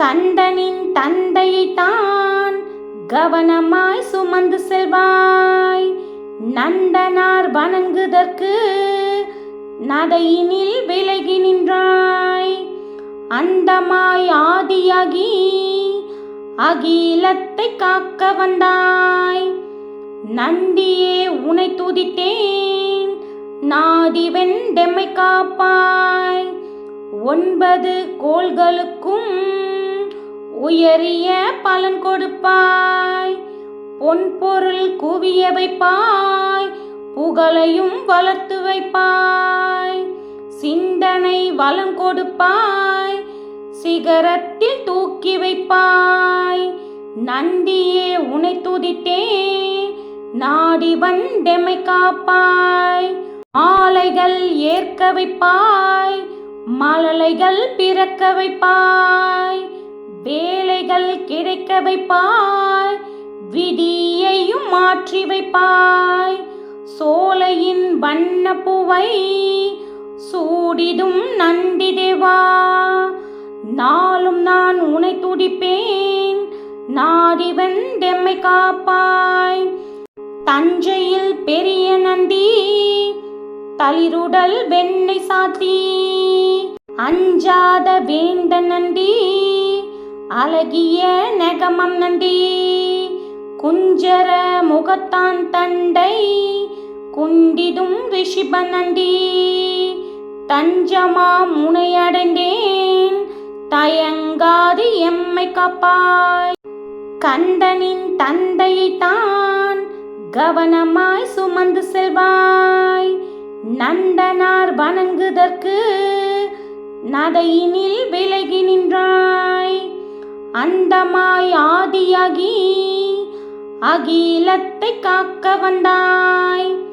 கண்டனின் தந்தையைத்தான் கவனமாய் சுமந்து செல்வாய். நந்தனார் வணங்குதற்கு நடையினில் விலகி நின்றாய். அந்தமாய் ஆதியாகி அகிலத்தை காக்க வந்தாய். நந்தியே உனை துதித்தேன். நாதி வெண்டெம்மை காப்பாய். ஒன்பது கோள்களுக்கும் உயரிய பலன் கொடுப்பாய். பொன் பொருள் குவிய வைப்பாய். புகழையும் வளர்த்து வைப்பாய். சிந்தனை வளம் கொடுப்பாய். சிகரத்தில் தூக்கி வைப்பாய். நந்தியே உனை துதித்தேன் நாடி வந்தெமை காப்பாய். ஆலைகள் ஏற்க வைப்பாய். மலலைகள் பிறக்க வைப்பாய். வேலைகள் கிடைக்க வைப்பாய் விதியையும் மாற்றி வைப்பாய் சோலையின் வண்ண பூவை சூடிடும் நந்தி தேவா நாளும் நான் உனை துடிப்பேன் நாடிவன் தெம்மை காப்பாய். தஞ்சையில் பெரிய நந்தி தளிருடல் வெண்ணை சாத்தி. அஞ்சாத வேந்த நந்தி அழகிய நெகமம் நந்தி. குஞ்சர முகத்தான் தண்டை. குண்டிடும் ரிஷிப நந்தி. தஞ்சமா முனையடைந்தேன் தயங்காது எம்மை காப்பாய். கந்தனின் தந்தையைத்தான் கவனமாய் சுமந்து செல்வாய். நந்தனார் வணங்குதற்கு நதையினில் விலகி நின்றான். அந்தமாய் ஆதியாகி அகிலத்தை காக்க வந்தாய்.